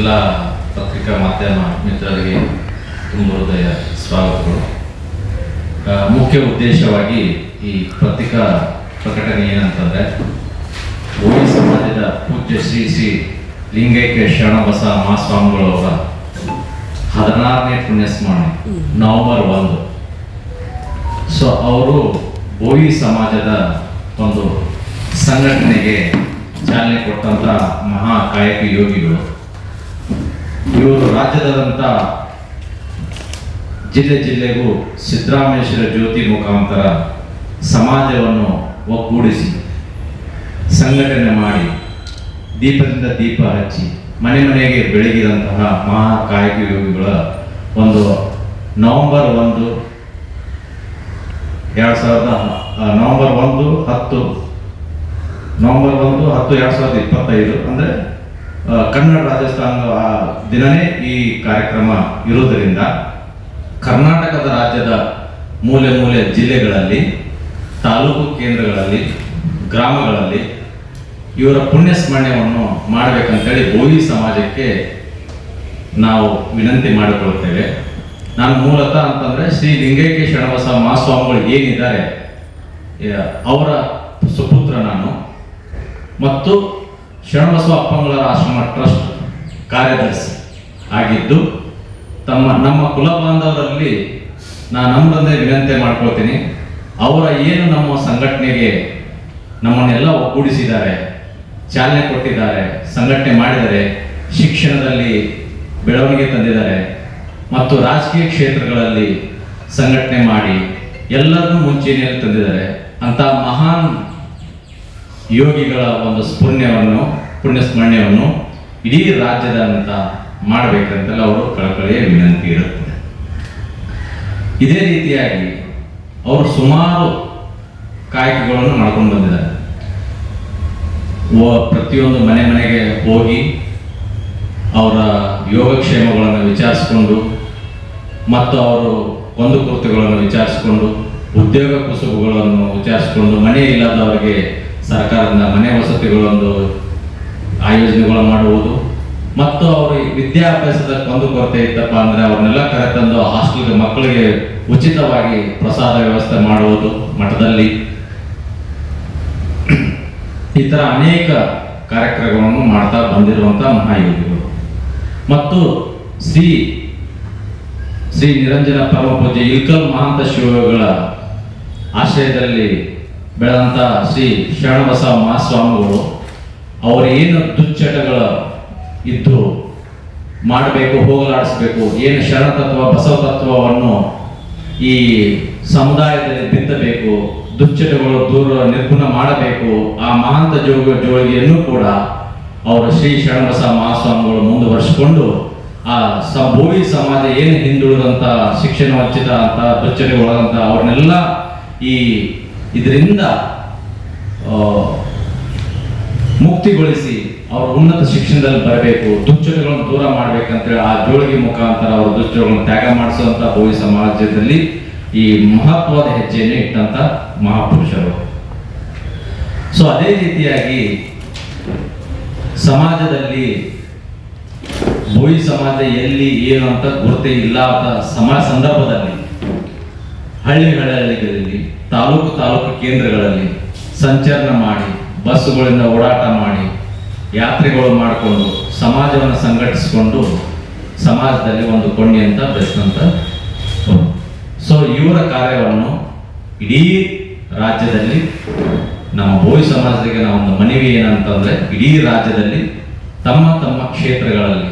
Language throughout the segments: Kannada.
ಎಲ್ಲ ಪತ್ರಿಕಾ ಮಾಧ್ಯಮ ಮಿತ್ರರಿಗೆ ತುಂಬ ಹೃದಯ ಸ್ವಾಗತಗಳು. ಮುಖ್ಯ ಉದ್ದೇಶವಾಗಿ ಈ ಪತ್ರಿಕಾ ಪ್ರಕಟಣೆ ಏನಂತಂದರೆ, ಓಡಿ ಸಮಾಜದ ಪೂಜ್ಯ ಶ್ರೀ ಶ್ರೀ ಲಿಂಗೈಕ್ಯ ಶರಣಬಸ ಮಹಾಸ್ವಾಮಿಗಳವರ ಹದಿನಾರನೇ ಪುಣ್ಯಸ್ಮರಣೆ, ನವೆಂಬರ್ ಒಂದು. ಸೊ, ಅವರು ಬೋಯಿ ಸಮಾಜದ ಒಂದು ಸಂಘಟನೆಗೆ ಚಾಲನೆ ಕೊಟ್ಟಂತ ಮಹಾ ಕಾಯಕ ಯೋಗಿಗಳು. ಇವರು ರಾಜ್ಯದಾದಂಥ ಜಿಲ್ಲೆ ಜಿಲ್ಲೆಗೂ ಸಿದ್ದರಾಮೇಶ್ವರ ಜ್ಯೋತಿ ಮುಖಾಂತರ ಸಮಾಜವನ್ನು ಒಗ್ಗೂಡಿಸಿ, ಸಂಘಟನೆ ಮಾಡಿ, ದೀಪದಿಂದ ದೀಪ ಹಚ್ಚಿ, ಮನೆ ಮನೆಗೆ ಬೆಳಗಿದಂತಹ ಮಹಾ ಕಾಯಕ ಯೋಗಿಗಳ ಒಂದು ನವೆಂಬರ್ ಒಂದು, ಎರಡು ಸಾವಿರದ ನವಂಬರ್ ಒಂದು ಹತ್ತು, ನವೆಂಬರ್ ಒಂದು ಹತ್ತು ಎರಡು ಸಾವಿರದ ಇಪ್ಪತ್ತೈದು, ಅಂದರೆ ಕನ್ನಡ ರಾಜಸ್ಥಾನದ ದಿನನೇ ಈ ಕಾರ್ಯಕ್ರಮ ಇರುವುದರಿಂದ ಕರ್ನಾಟಕದ ರಾಜ್ಯದ ಮೂಲೆ ಮೂಲೆ ಜಿಲ್ಲೆಗಳಲ್ಲಿ, ತಾಲೂಕು ಕೇಂದ್ರಗಳಲ್ಲಿ, ಗ್ರಾಮಗಳಲ್ಲಿ ಇವರ ಪುಣ್ಯ ಸ್ಮರಣೆಯನ್ನು ಮಾಡಬೇಕಂತೇಳಿ ಭೋವಿ ಸಮಾಜಕ್ಕೆ ನಾವು ವಿನಂತಿ ಮಾಡಿಕೊಳ್ಳುತ್ತೇವೆ. ನಾನು ಮೂಲತಃ ಅಂತಂದರೆ ಶ್ರೀ ಲಿಂಗೈಕ್ಯ ಶರಣಬಸ ಮಹಾಸ್ವಾಮಿಗಳು ಏನಿದ್ದಾರೆ ಅವರ ಸುಪುತ್ರ ನಾನು. ಮತ್ತು ಶರಣಬಸವ ಅಪ್ಪಂಗಳರ ಆಶ್ರಮ ಟ್ರಸ್ಟ್ ಕಾರ್ಯದರ್ಶಿ ಆಗಿದ್ದು, ತಮ್ಮ, ನಮ್ಮ ಕುಲ ಬಾಂಧವರಲ್ಲಿ ನಾನು ನಮ್ಮದೊಂದೇ ವಿನಂತಿ ಮಾಡ್ಕೊಳ್ತೀನಿ. ಅವರ ಏನು ನಮ್ಮ ಸಂಘಟನೆಗೆ ನಮ್ಮನ್ನೆಲ್ಲ ಒಗ್ಗೂಡಿಸಿದ್ದಾರೆ, ಚಾಲನೆ ಕೊಟ್ಟಿದ್ದಾರೆ, ಸಂಘಟನೆ ಮಾಡಿದ್ದಾರೆ ಶಿಕ್ಷಣದಲ್ಲಿ ಬೆಳವಣಿಗೆ ತಂದಿದ್ದಾರೆ ಮತ್ತು ರಾಜಕೀಯ ಕ್ಷೇತ್ರಗಳಲ್ಲಿ ಸಂಘಟನೆ ಮಾಡಿ ಎಲ್ಲರನ್ನೂ ಮುಂಚೂಣಿಯಲ್ಲಿ ತಂದಿದ್ದಾರೆ. ಅಂತ ಮಹಾನ್ ಯೋಗಿಗಳ ಒಂದು ಸ್ಪುಣ್ಯವನ್ನು ಪುಣ್ಯ ಸ್ಮರಣೆಯನ್ನು ಇಡೀ ರಾಜ್ಯದಂತ ಮಾಡಬೇಕಂತೆಲ್ಲ ಅವರು ಕಳಕಳಿಯ ವಿನಂತಿ ಇರುತ್ತದೆ. ಇದೇ ರೀತಿಯಾಗಿ ಅವರು ಸುಮಾರು ಕಾಯಕಗಳನ್ನು ಮಾಡ್ಕೊಂಡು ಬಂದಿದ್ದಾರೆ. ಪ್ರತಿಯೊಂದು ಮನೆ ಮನೆಗೆ ಹೋಗಿ ಅವರ ಯೋಗಕ್ಷೇಮಗಳನ್ನು ವಿಚಾರಿಸಿಕೊಂಡು ಮತ್ತು ಅವರು ಒಂದು ಕೃತ್ಯಗಳನ್ನು ವಿಚಾರಿಸಿಕೊಂಡು, ಉದ್ಯೋಗ ಕುಸುಬುಗಳನ್ನು ವಿಚಾರಿಸಿಕೊಂಡು, ಮನೆ ಇಲ್ಲದವರಿಗೆ ಸರ್ಕಾರದಿಂದ ಮನೆ ವಸತಿಗಳೊಂದು ಆಯೋಜನೆಗಳು ಮಾಡುವುದು. ಮತ್ತು ಅವರು ವಿದ್ಯಾಭ್ಯಾಸದ ಒಂದು ಕೊರತೆ ಇತ್ತಪ್ಪ ಅಂದ್ರೆ ಅವ್ರನ್ನೆಲ್ಲ ಕರೆತಂದು ಹಾಸ್ಟೆಲ್ಗೆ ಮಕ್ಕಳಿಗೆ ಉಚಿತವಾಗಿ ಪ್ರಸಾದ ವ್ಯವಸ್ಥೆ ಮಾಡುವುದು ಮಠದಲ್ಲಿ. ಈ ತರ ಅನೇಕ ಕಾರ್ಯಕ್ರಮಗಳನ್ನು ಮಾಡ್ತಾ ಬಂದಿರುವಂತಹ ಮಹಾಯೋಗಿಗಳು. ಮತ್ತು ಶ್ರೀ ಶ್ರೀ ನಿರಂಜನ ಪರಮ ಪೂಜೆ ಇಲ್ಕಲ್ ಮಹಾಂತ ಶಿವಗಳ ಆಶ್ರಯದಲ್ಲಿ ಬೆಳೆದಂತ ಶ್ರೀ ಶರಣಬಸವ ಮಹಾಸ್ವಾಮಿಗಳು ಅವರೇನು ದುಶ್ಚಟಗಳ ಇದ್ದು ಮಾಡಬೇಕು, ಹೋಗಲಾಡಿಸಬೇಕು, ಏನು ಶರಣತತ್ವ ಬಸವ ತತ್ವವನ್ನು ಈ ಸಮುದಾಯದಲ್ಲಿ ಬಿತ್ತಬೇಕು, ದುಶ್ಚಟಗಳು ದೂರ ನಿರ್ಗುಣ ಮಾಡಬೇಕು, ಆ ಮಹಾಂತ ಜೋಗ ಜೋಳಿಗೆಯನ್ನು ಕೂಡ ಅವರು ಶ್ರೀ ಶರಣಬಸವ ಮಹಾಸ್ವಾಮಿಗಳು ಮುಂದುವರಿಸಿಕೊಂಡು ಆ ಭೂಮಿ ಸಮಾಜ ಏನು ಹಿಂದುಳಿದಂತ ಶಿಕ್ಷಣ ವಂಚಿತ ಅಂತ ದುಶ್ಚಟಗೊಳಗಂತ ಅವ್ರನ್ನೆಲ್ಲ ಈ ಇದರಿಂದ ಮುಕ್ತಿಗೊಳಿಸಿ ಅವರು ಉನ್ನತ ಶಿಕ್ಷಣದಲ್ಲಿ ಬರಬೇಕು ದುಶ್ಚಟಗಳನ್ನು ದೂರ ಮಾಡ್ಬೇಕಂತೇಳಿ ಆ ಜೋಳಿಗೆ ಮುಖಾಂತರ ಅವರು ದುಶ್ಚಟಗಳನ್ನು ತ್ಯಾಗ ಮಾಡಿಸುವಂತ ಭೋವಿ ಸಮಾಜದಲ್ಲಿ ಈ ಮಹತ್ವದ ಹೆಜ್ಜೆಯನ್ನು ಇಟ್ಟಂತ ಮಹಾಪುರುಷರು. ಸೊ ಅದೇ ರೀತಿಯಾಗಿ ಸಮಾಜದಲ್ಲಿ ಭೋವಿ ಸಮಾಜ ಎಲ್ಲಿ ಏನು ಅಂತ ಗುರುತೇ ಇಲ್ಲ ಅಂತ ಸಮಾಜ ಸಂದರ್ಭದಲ್ಲಿ ಹಳ್ಳಿ ಹಳ್ಳಿಗಳಲ್ಲಿ ತಾಲೂಕು ತಾಲೂಕು ಕೇಂದ್ರಗಳಲ್ಲಿ ಸಂಚಲನ ಮಾಡಿ, ಬಸ್ಸುಗಳಿಂದ ಓಡಾಟ ಮಾಡಿ, ಯಾತ್ರೆಗಳು ಮಾಡಿಕೊಂಡು ಸಮಾಜವನ್ನು ಸಂಘಟಿಸಿಕೊಂಡು ಸಮಾಜದಲ್ಲಿ ಒಂದು ಕೊಂಡಿ ಅಂತ ಬೆಸ್ತಂತ ಸೊ ಇವರ ಕಾರ್ಯವನ್ನು ಇಡೀ ರಾಜ್ಯದಲ್ಲಿ ನಮ್ಮ ಭೋವಿ ಸಮಾಜಕ್ಕೆ ನಾವು ಒಂದು ಮನವಿ ಏನಂತಂದ್ರೆ, ಇಡೀ ರಾಜ್ಯದಲ್ಲಿ ತಮ್ಮ ತಮ್ಮ ಕ್ಷೇತ್ರಗಳಲ್ಲಿ,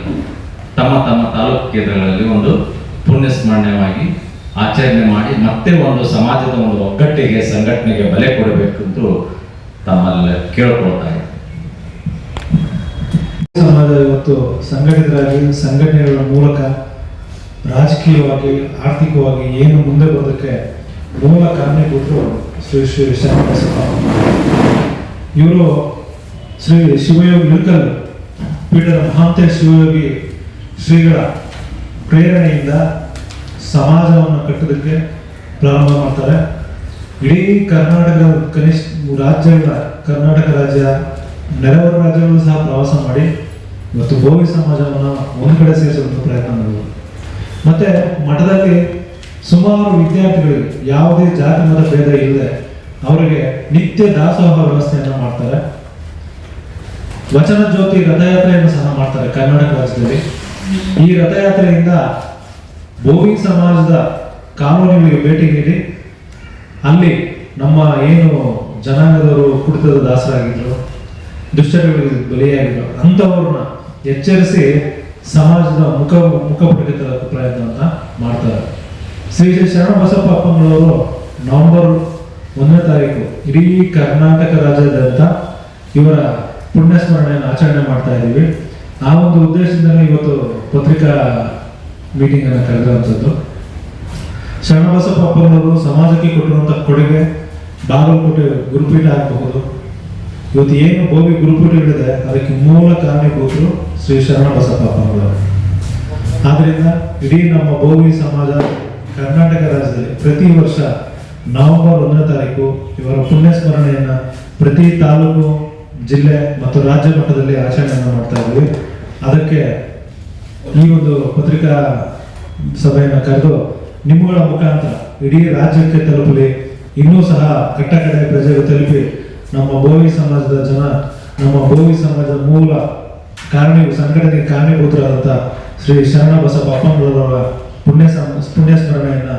ತಮ್ಮ ತಮ್ಮ ತಾಲೂಕು ಕೇಂದ್ರಗಳಲ್ಲಿ ಒಂದು ಪುಣ್ಯ ಸ್ಮರಣೆಯಾಗಿ ಆಚರಣೆ ಮಾಡಿ ಮತ್ತೆ ಒಂದು ಸಮಾಜದ ಒಂದು ಒಗ್ಗಟ್ಟಿಗೆ, ಸಂಘಟನೆಗೆ ಬಲೆ ಕೊಡಬೇಕೆಂದು ತಮ್ಮಲ್ಲಿ ಕೇಳ್ಕೊಳ್ತಾ ಇದ್ದೀನಿ ಸಮಾಜ ಇವತ್ತು ಸಂಘಟಿತರಾಗಿ ಸಂಘಟನೆಗಳ ಮೂಲಕ ರಾಜಕೀಯವಾಗಿ, ಆರ್ಥಿಕವಾಗಿ ಏನು ಮುಂದೆ ಬರೋದಕ್ಕೆ ಮೂಲ ಕಾರಣೀಭೂತರು ಶ್ರೀ ಶ್ರೀ ಶರಣಬಸವ ಇವರು ಶ್ರೀ ಶಿವಯೋಗಿ ಇಳ್ಕಲ್ ಪೀಠದ ಮಹಾಂತ ಶಿವಯೋಗಿ ಶ್ರೀಗಳ ಪ್ರೇರಣೆಯಿಂದ ಸಮಾಜವನ್ನು ಕಟ್ಟೋದಕ್ಕೆ ಪ್ರಾರಂಭ ಮಾಡ್ತಾರೆ. ಇಡೀ ಕರ್ನಾಟಕದ ಕನಿಷ್ಠ ರಾಜ್ಯಗಳ, ಕರ್ನಾಟಕ ರಾಜ್ಯ ನೆರವರ ರಾಜ್ಯಗಳು ಸಹ ಪ್ರವಾಸ ಮಾಡಿ ಇವತ್ತು ಭೋವಿ ಸಮಾಜವನ್ನು ಒಂದು ಕಡೆ ಸೇರಿಸುವಂಥ ಪ್ರಯತ್ನ ಮಾಡುವುದು ಮತ್ತೆ ಮಠದಲ್ಲಿ ಸುಮಾರು ವಿದ್ಯಾರ್ಥಿಗಳಿಗೆ ಯಾವುದೇ ಜಾತಿ, ಮತ, ಭೇದ ಇಲ್ಲದೆ ಅವರಿಗೆ ನಿತ್ಯ ದಾಸೋಹ ವ್ಯವಸ್ಥೆಯನ್ನು ಮಾಡ್ತಾರೆ. ವಚನ ಜ್ಯೋತಿ ರಥಯಾತ್ರೆಯನ್ನು ಸಹ ಮಾಡ್ತಾರೆ ಕರ್ನಾಟಕ ರಾಜ್ಯದಲ್ಲಿ. ಈ ರಥಯಾತ್ರೆಯಿಂದ ಬೋವಿ ಸಮಾಜದ ಕಾಲೋನಿಗಳಿಗೆ ಭೇಟಿ ನೀಡಿ, ಅಲ್ಲಿ ನಮ್ಮ ಏನು ಜನಾಂಗದವರು ಕುಡಿತದ ದಾಸರಾಗಿದ್ರು, ದುಶ್ಚಟಗಳಿಗೆ ಬಲಿಯಾಗಿದ್ರು, ಅಂಥವ್ರನ್ನ ಎಚ್ಚರಿಸಿ ಸಮಾಜದ ಮುಖ ಮುಖ ಪ್ರಯತ್ನ ಅಂತ ಮಾಡ್ತಾರೆ. ಶ್ರೀ ಶ್ರೀ ಶರಣ ಬಸಪ್ಪ ಅಪ್ಪಂಗಳವರು ನವೆಂಬರ್ ಒಂದನೇ ತಾರೀಕು ಇಡೀ ಕರ್ನಾಟಕ ರಾಜ್ಯದಂತ ಇವರ ಪುಣ್ಯ ಸ್ಮರಣೆಯನ್ನು ಆಚರಣೆ ಮಾಡ್ತಾ ಇದ್ದೀವಿ. ಆ ಒಂದು ಉದ್ದೇಶದಿಂದ ಇವತ್ತು ಪತ್ರಿಕಾ ಮೀಟಿಂಗ್ ಅನ್ನು ಕರೆದಿರುವಂಥದ್ದು ಶರಣಬಸಪ್ಪ ಅಪ್ಪನವರು ಸಮಾಜಕ್ಕೆ ಕೊಟ್ಟಿರುವಂಥ ಕೊಡುಗೆ, ಬಾಗಲಕೋಟೆ ಗುರುಪೀಠ ಆಗಬಹುದು. ಇವತ್ತು ಏನು ಬೋವಿ ಗುರುಪೀಠಗಳಿದೆ ಅದಕ್ಕೆ ಮೂಲ ಕಾರಣೀಭೂತರು ಶ್ರೀ ಶರಣಬಸಪ್ಪ ಅಪ್ಪನವರು ಆದ್ದರಿಂದ ಇಡೀ ನಮ್ಮ ಭೋವಿ ಸಮಾಜ ಕರ್ನಾಟಕ ರಾಜ್ಯದಲ್ಲಿ ಪ್ರತಿ ವರ್ಷ ನವೆಂಬರ್ ಒಂದನೇ ತಾರೀಕು ಇವರ ಪುಣ್ಯ ಸ್ಮರಣೆಯನ್ನು ಪ್ರತಿ ತಾಲೂಕು, ಜಿಲ್ಲೆ ಮತ್ತು ರಾಜ್ಯ ಮಟ್ಟದಲ್ಲಿ ಆಚರಣೆಯನ್ನು ಮಾಡ್ತಾ ಇದ್ದೀವಿ. ಅದಕ್ಕೆ ಈ ಒಂದು ಪತ್ರಿಕಾ ಸಭೆಯನ್ನು ಕರೆದು ನಿಮ್ಮಗಳ ಮುಖಾಂತರ ಇಡೀ ರಾಜ್ಯಕ್ಕೆ ತಲುಪಲಿ ಇನ್ನೂ ಸಹ ಕಟ್ಟ ಕಡೆ ಪ್ರಜೆಗೆ ತಲುಪಿ ನಮ್ಮ ಭೋವಿ ಸಮಾಜದ ಜನ ನಮ್ಮ ಭೋವಿ ಸಮಾಜದ ಮೂಲ ಕಾರಣಿ ಸಂಘಟನೆಗೆ ಕಾರಣೀಭೂತರಾದಂಥ ಶ್ರೀ ಶರಣ ಬಸಪ್ಪ ಅಪ್ಪಂಗಳವರ ಪುಣ್ಯ ಪುಣ್ಯ ಸ್ಮರಣೆಯನ್ನ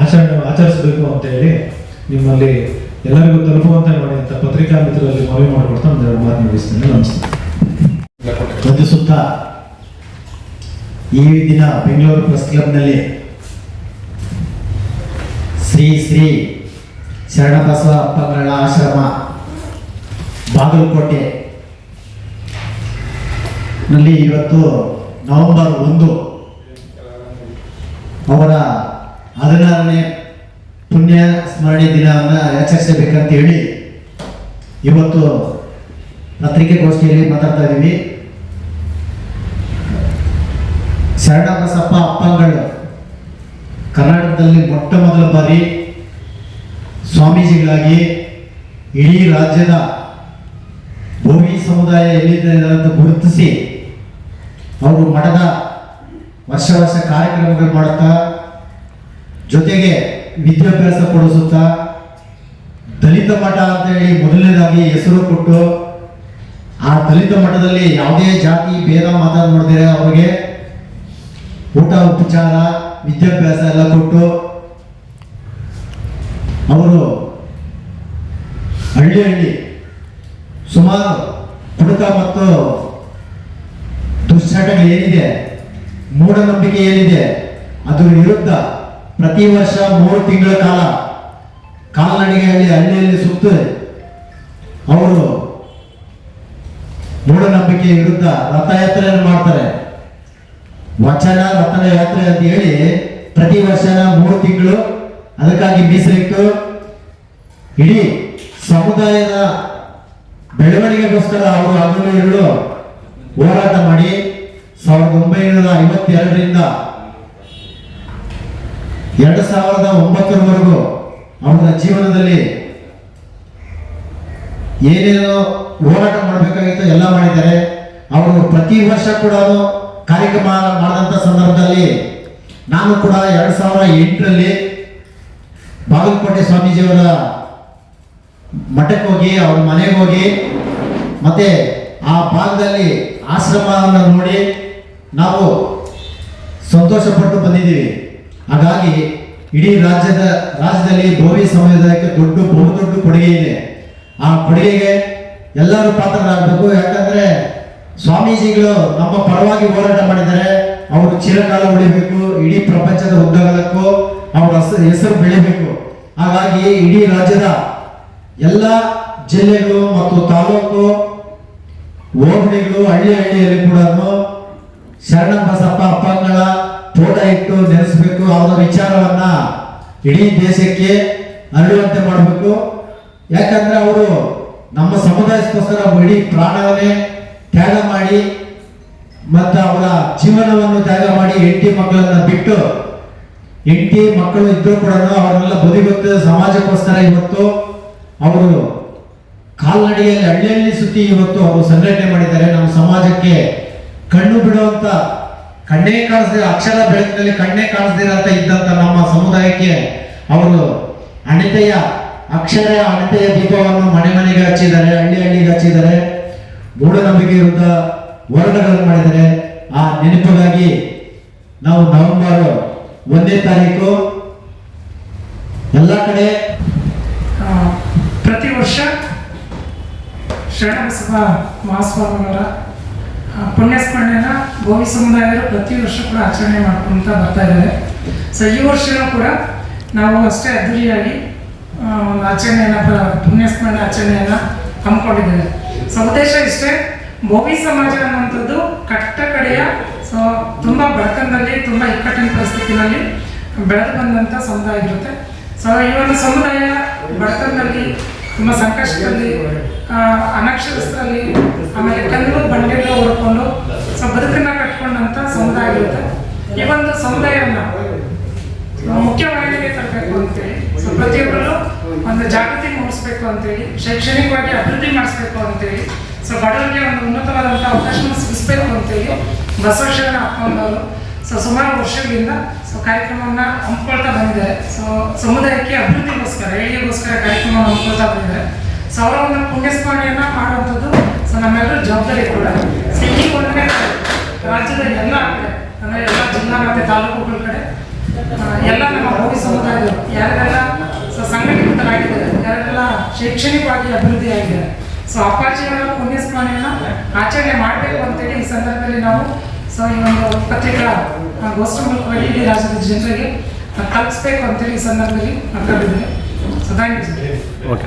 ಆಚರಣೆ ಆಚರಿಸಬೇಕು ಅಂತ ಹೇಳಿ ನಿಮ್ಮಲ್ಲಿ ಎಲ್ಲರಿಗೂ ತಲುಪುವಂತೆ ಮಾಡಿ ಅಂತ ಪತ್ರಿಕಾ ಮಿತ್ರರಲ್ಲಿ ಮನವಿ ಮಾಡಿಕೊಡ್ತಾ ಒಂದೆರಡು ಮಾತು ಮುಗಿಸ್ತೇನೆ ನಮಸ್ತೆ. ಈ ದಿನ ಬೆಂಗಳೂರು ಪ್ರೆಸ್ ಕ್ಲಬ್ನಲ್ಲಿ ಶ್ರೀ ಶ್ರೀ ಶರಣಬಸವ ಅಪ್ಪಗಳ ಆಶ್ರಮ, ಬಾಗಲಕೋಟೆ. ನಲ್ಲಿ ಇವತ್ತು ನವೆಂಬರ್ ಒಂದು ಅವರ ಹದಿನಾರನೇ ಪುಣ್ಯ ಸ್ಮರಣೆ ದಿನವನ್ನು ಆಚರಿಸಬೇಕಂತ ಹೇಳಿ ಇವತ್ತು ಪತ್ರಿಕೆಗೋಷ್ಠಿಯಲ್ಲಿ ಮಾತಾಡ್ತಾ ಇದ್ದೀವಿ. ಶರಣಬಸಪ್ಪ ಅಪ್ಪಂಗಳು. ಕರ್ನಾಟಕದಲ್ಲಿ ಮೊಟ್ಟ ಮೊದಲ ಬಾರಿ ಸ್ವಾಮೀಜಿಗಳಾಗಿ ಇಡೀ ರಾಜ್ಯದ ಭೂಮಿ ಸಮುದಾಯ ಎಲ್ಲಿದೆ ಅಂತ ಗುರುತಿಸಿ ಅವರು ಮಠದ ವರ್ಷ ವರ್ಷ ಕಾರ್ಯಕ್ರಮಗಳು ಮಾಡುತ್ತಾ, ಜೊತೆಗೆ ವಿದ್ಯಾಭ್ಯಾಸ ಕೊಡಿಸುತ್ತಾ, ದಲಿತ ಮಠ ಅಂತ ಹೇಳಿ ಮೊದಲನೇದಾಗಿ ಹೆಸರು ಕೊಟ್ಟು, ಆ ದಲಿತ ಮಠದಲ್ಲಿ ಯಾವುದೇ ಜಾತಿ, ಭೇದ ಮಾತಾಡ್ ನೋಡಿದರೆ ಅವರಿಗೆ ಊಟ, ಉಪಚಾರ, ವಿದ್ಯಾಭ್ಯಾಸ ಎಲ್ಲ ಕೊಟ್ಟು ಅವರು ಹಳ್ಳಿ ಹಳ್ಳಿ ಸುಮಾರು ಕುಡುಕ ಮತ್ತು ದುಶ್ಚಟಗಳು ಏನಿದೆ, ಮೂಢನಂಬಿಕೆ ಏನಿದೆ, ಅದರ ವಿರುದ್ಧ ಪ್ರತಿ ವರ್ಷ ಮೂರು ತಿಂಗಳ ಕಾಲ ಕಾಲ್ನಡಿಗೆಯಲ್ಲಿ, ಹಳ್ಳಿಯಲ್ಲಿ ಸುತ್ತ ಅವರು ಮೂಢನಂಬಿಕೆ ವಿರುದ್ಧ ರಥಯಾತ್ರೆಯನ್ನು ಮಾಡ್ತಾರೆ. ವಚನ ರಥನ ಯಾತ್ರೆ ಅಂತ ಹೇಳಿ ಪ್ರತಿ ವರ್ಷನ ಮೂರು ತಿಂಗಳು ಅದಕ್ಕಾಗಿ ಮೀಸಲಿಟ್ಟು ಇಡೀ ಸಮುದಾಯದ ಬೆಳವಣಿಗೆಗೋಸ್ಕರ ಅವರು ಹಗಲು ಎರಡು ಹೋರಾಟ ಮಾಡಿ ಸಾವಿರದ ಒಂಬೈನೂರ ಐವತ್ತೆರಡರಿಂದ ಎರಡು ಸಾವಿರದ ಒಂಬತ್ತರವರೆಗೂ ಅವರ ಜೀವನದಲ್ಲಿ ಏನೇನೋ ಹೋರಾಟ ಮಾಡಬೇಕಾಗಿತ್ತು ಎಲ್ಲ ಮಾಡಿದ್ದಾರೆ. ಅವರು ಪ್ರತಿ ವರ್ಷ ಕೂಡ ಕಾರ್ಯಕ್ರಮ ಮಾಡಿದಂಥ ಸಂದರ್ಭದಲ್ಲಿ ನಾನು ಕೂಡ ಎರಡು ಸಾವಿರ ಎಂಟರಲ್ಲಿ ಬಾಗಲಕೋಟೆ ಸ್ವಾಮೀಜಿಯವರ ಮಠಕ್ಕೆ ಹೋಗಿ, ಅವ್ರ ಮನೆಗೆ ಹೋಗಿ, ಮತ್ತೆ ಆ ಭಾಗದಲ್ಲಿ ಆಶ್ರಮವನ್ನು ನೋಡಿ ನಾವು ಸಂತೋಷಪಟ್ಟು ಬಂದಿದ್ದೀವಿ. ಹಾಗಾಗಿ ಇಡೀ ರಾಜ್ಯದ, ರಾಜ್ಯದಲ್ಲಿ ಭೋವಿ ಸಮುದಾಯಕ್ಕೆ ದೊಡ್ಡ, ಬಹುದೊಡ್ಡ ಕೊಡುಗೆ ಇದೆ. ಆ ಕೊಡುಗೆಗೆ ಎಲ್ಲರೂ ಪಾತ್ರರಾಗಬೇಕು. ಯಾಕಂದ್ರೆ ಸ್ವಾಮೀಜಿಗಳು ನಮ್ಮ ಪರವಾಗಿ ಹೋರಾಟ ಮಾಡಿದರೆ ಅವರು ಚಿರಕಾಲ ಉಳಿಬೇಕು, ಇಡೀ ಪ್ರಪಂಚದ ಉದ್ದಗಲಕ್ಕೂ ಅವರ ಹೆಸರು ಬೆಳಿಬೇಕು. ಹಾಗಾಗಿ ಇಡೀ ರಾಜ್ಯದ ಎಲ್ಲ ಜಿಲ್ಲೆಗಳು ಮತ್ತು ತಾಲೂಕು ಹೋಬಳಿಗಳು ಹಳ್ಳಿ ಹಳ್ಳಿಯಲ್ಲಿ ಕೂಡ ಶರಣ ಬಸಪ್ಪ ಅಪ್ಪಂಗಳ ತೋಟ ಇಟ್ಟು ನೆನೆಸಬೇಕು. ಅವರ ವಿಚಾರವನ್ನ ಇಡೀ ದೇಶಕ್ಕೆ ಹರಡುವಂತೆ ಮಾಡಬೇಕು. ಯಾಕಂದ್ರೆ ಅವರು ನಮ್ಮ ಸಮುದಾಯಕ್ಕೋಸ್ಕರ ಇಡೀ ಪ್ರಾಣವನ್ನೇ ತ್ಯಾಗ ಮಾಡಿ ಮತ್ತು ಅವರ ಜೀವನವನ್ನು ತ್ಯಾಗ ಮಾಡಿ ಹೆಂಡತಿ ಮಕ್ಕಳನ್ನ ಬಿಟ್ಟು ಹೆಂಡತಿ ಮಕ್ಕಳು ಇದ್ದರೂ ಕೂಡ ಅವರನ್ನೆಲ್ಲ ಬದಿಗೊತ್ತು ಸಮಾಜಕ್ಕೋಸ್ಕರ ಇವತ್ತು ಅವರು ಕಾಲ್ನಡಿಯಲ್ಲಿ, ಹಳ್ಳಿಯಲ್ಲಿ ಸುತ್ತಿ ಇವತ್ತು ಅವರು ಸಂಘಟನೆ ಮಾಡಿದ್ದಾರೆ. ನಮ್ಮ ಸಮಾಜಕ್ಕೆ ಕಣ್ಣು ಬಿಡುವಂತ, ಕಣ್ಣೇ ಕಾಣಿಸ್ದಿರ ಅಕ್ಷರ ಬೆಳಕಿನಲ್ಲಿ ಕಣ್ಣೇ ಕಾಣಿಸ್ದಿರಂತ ಇದ್ದಂತ ನಮ್ಮ ಸಮುದಾಯಕ್ಕೆ ಅವರು ಅಣತೆಯ ಅಕ್ಷರ ಅಣತೆಯ ದೀಪವನ್ನು ಮನೆ ಮನೆಗೆ ಹಚ್ಚಿದ್ದಾರೆ, ಹಳ್ಳಿ ಹಳ್ಳಿಗೆ ಹಚ್ಚಿದ್ದಾರೆ. ಮೂಢನಂಬಿಕೆ ವಿರುದ್ಧ ಹೋರಾಟಗಳನ್ನು ಮಾಡಿದರೆ ಆ ನೆನಪಿಗಾಗಿ ನಾವು ನವೆಂಬರ್ ಒಂದನೇ ತಾರೀಕು ಎಲ್ಲ ಕಡೆ ಪ್ರತಿ ವರ್ಷ ಶರಣಬಸವ ಮಹಾಸ್ವಾಮಿಯವರ ಆ, ಪುಣ್ಯಸ್ಮರಣೆಯನ್ನ ಗೋವಿ ಸಮುದಾಯದಲ್ಲಿ ಪ್ರತಿ ವರ್ಷ ಕೂಡ ಆಚರಣೆ ಮಾಡ್ಕೊಂತ ಬರ್ತಾ ಇದ್ದಾರೆ. ಸೊ ಈ ವರ್ಷನೂ ಕೂಡ ನಾವು ಅಷ್ಟೇ ಅದ್ದೂರಿಯಾಗಿ ಪ್ರ- ಪುಣ್ಯಸ್ಮರಣೆ ಆಚರಣೆಯನ್ನ ಹಮ್ಮಿಕೊಂಡಿದ್ದೇವೆ. ಸೊ ಉದ್ದೇಶ ಇಷ್ಟೇ. ಮೋವಿ ಸಮಾಜ ಅನ್ನುವಂಥದ್ದು ಕಟ್ಟ ಕಡೆಯ, ಸೊ ತುಂಬ ಬಡತನದಲ್ಲಿ, ತುಂಬ ಇಕ್ಕಟ್ಟಿನ ಪರಿಸ್ಥಿತಿನಲ್ಲಿ ಬೆಳೆದು ಬಂದಂತ ಸಮುದಾಯ ಇರುತ್ತೆ. ಸೊ ಈ ಒಂದು ಸಮುದಾಯ ಬಡತನದಲ್ಲಿ, ತುಂಬ ಸಂಕಷ್ಟದಲ್ಲಿ ಅನಕ್ಷರಸ್ಥರಲ್ಲಿ, ಆಮೇಲೆ ಕಲ್ಲು ಬಂಡೆಗಳು ಹೊಡ್ಕೊಂಡು, ಸೊ ಬದುಕನ್ನ ಕಟ್ಕೊಂಡಂತ ಸಮುದಾಯ ಇರುತ್ತೆ. ಈ ಒಂದು ಸಮುದಾಯವನ್ನ ನಾವು ಮುಖ್ಯವಾಹಿನಿಗೆ ತರಬೇಕು ಅಂತೇಳಿ ಪ್ರತಿಯೊಬ್ಬರು ಒಂದು ಜಾಗೃತಿ ಮೂಡಿಸ್ಬೇಕು ಅಂತೇಳಿ, ಶೈಕ್ಷಣಿಕವಾಗಿ ಅಭಿವೃದ್ಧಿ ಮಾಡಿಸ್ಬೇಕು ಅಂತೇಳಿ, ಸೊ ಬಡವರಿಗೆ ಒಂದು ಉನ್ನತವಾದಂಥ ಅವಕಾಶವನ್ನು ಸಿಗಿಸ್ಬೇಕು ಅಂತೇಳಿ ಬಸವೇಶ್ವರನ ಹಾಕೊಂಡವರು ಸೊ ಸುಮಾರು ವರ್ಷಗಳಿಂದ ಸೊ ಕಾರ್ಯಕ್ರಮವನ್ನ ಹಮ್ಮಿಕೊಳ್ತಾ ಬಂದಿದ್ದಾರೆ. ಸೊ ಸಮುದಾಯಕ್ಕೆ ಅಭಿವೃದ್ಧಿಗೋಸ್ಕರ, ಏಳಿಗೆಗೋಸ್ಕರ ಕಾರ್ಯಕ್ರಮವನ್ನು ಹಮ್ಮಿಕೊಳ್ತಾ ಬಂದಿದ್ದಾರೆ. ಸೊ ಅವರ ಒಂದು ಪುಣ್ಯಸ್ಮರಣೆಯನ್ನ ಮಾಡುವಂಥದ್ದು, ಸೊ ನಮ್ಮೆಲ್ಲರೂ ಜವಾಬ್ದಾರಿ ಕೂಡ. ಸಿಟಿ ಒಂದನೇ ರಾಜ್ಯದ ಎಲ್ಲ ಕಡೆ, ಅಂದರೆ ಎಲ್ಲ ಜಿಲ್ಲಾ ಮತ್ತು ತಾಲೂಕುಗಳ ಕಡೆ ಎಲ್ಲ ನಮ್ಮ ಭೋಗಿ ಸಮುದಾಯದವರು ಸೊ ಸಂಘಟಿತರಾಗಿದ್ದಾರೆ, ಯಾರಿಗೆಲ್ಲ ಶೈಕ್ಷಣಿಕವಾಗಿ ಅಭಿವೃದ್ಧಿ ಆಗಿದ್ದಾರೆ ಸೊ ಅಪ್ಪಾಜಿಯವರ ಪುಣ್ಯಸ್ಮರಣೆಯನ್ನ ಆಚರಣೆ ಮಾಡಬೇಕು ಅಂತೇಳಿ ಈ ಸಂದರ್ಭದಲ್ಲಿ ನಾವು ಸೊ ಈ ಒಂದು ಪತ್ರಿಕಾ ಗೋಷ್ಠಿ ಮೂಲಕವಾಗಿ ಇಡೀ ರಾಜ್ಯದ ಜನರಿಗೆ ತಲುಪಿಸ್ಬೇಕು ಅಂತೇಳಿ ಈ ಸಂದರ್ಭದಲ್ಲಿ ಮಾತಾಡಿದ್ದೇವೆ. So thank you okay